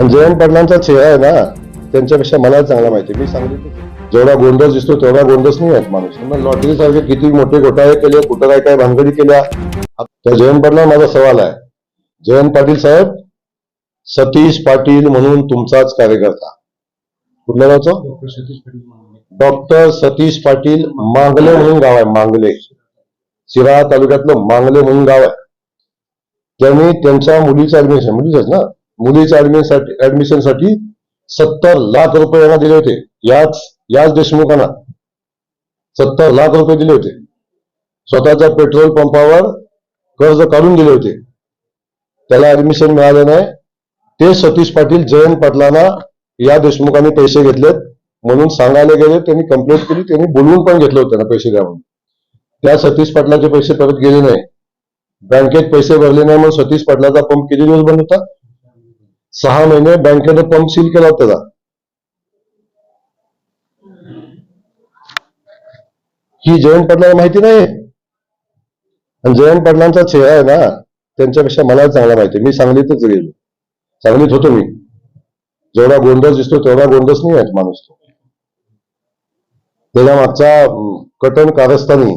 आणि जयंत पाटलांचा चेहरा आहे ना त्यांच्यापेक्षा मला चांगला माहिती. मी सांगितलं जेवढा गोंडस दिसतो तेवढा गोंडस नाही आहेत माणूस. लॉटरी सारखे किती मोठे घोटाळे केले कुठं काय काय भानगडी केल्या? त्या जयंत पाटला माझा सवाल आहे. जयंत पाटील साहेब सतीश पाटील म्हणून तुमचाच कार्यकर्ता. कुठल्या गावचं? डॉक्टर सतीश पाटील मांगले. म्हणून गाव आहे मांगले. शिराळा तालुक्यातलं मांगले म्हणून गाव आहे. त्यांनी त्यांच्या मुलीचं ऍडमिशन मुलीच ना? मुलीच्या ऍडमिशनसाठी ऍडमिशनसाठी सत्तर लाख रुपये यांना दिले होते. याच याच देशमुखांना सत्तर लाख रुपये दिले होते. स्वतःच्या पेट्रोल पंपावर कर्ज काढून दिले होते. त्याला ऍडमिशन मिळाले नाही. ते सतीश पाटील जयंत पाटलांना या देशमुखांनी पैसे घेतलेत म्हणून सांगायला गेले त्यांनी कंप्लेंट केली त्यांनी बोलवून पण घेतलं होतं ना पैसे द्या म्हणून त्या सतीश पाटलांचे पैसे परत गेले नाही. बँकेत पैसे भरले नाही म्हणून सतीश पाटलाचा पंप किती दिवस बंद होता? सहा महिने बँकेनं पंप सील केला होता ही जयंत पाटलाला माहिती नाही आणि जयंत पाटलांचा चेहरा आहे ना त्यांच्यापेक्षा मला चांगला माहिती आहे. मी सांगलीतच गेलो. सांगलीत होतो मी. जेवढा गोंडस दिसतो तेवढा गोंडस नाही आहे माणूस तो. त्याच्या मागचा अं, कटन कारस्थानी.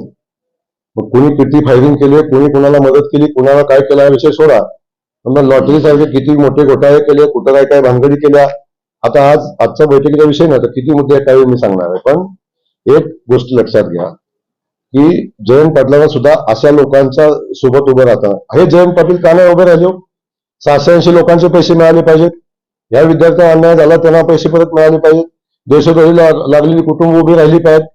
मग कुणी किती फायरिंग केली कुणी कुणाला मदत केली कुणाला काय केला विषय सोडा. मग लॉटरी सारखे किती मोठे घोटाळे केले कुठं काय काय भानगडी केल्या? आता आज आजच्या बैठकीचा विषय नाही तर किती मुद्दे आहेत काही मी सांगणार आहे. पण एक गोष्ट लक्षात घ्या की जयंत पाटलाला सुद्धा अशा लोकांच्या सोबत उभं राहतात हे जयंत पाटील का नाही उभे राहिले हो? सहाशे ऐंशी लोकांचे पैसे मिळाले पाहिजेत. या विद्यार्थ्यांना अन्याय झाला त्यांना पैसे परत मिळाले पाहिजेत. देशोद्योगी लागलेली कुटुंब उभी राहिली पाहिजेत.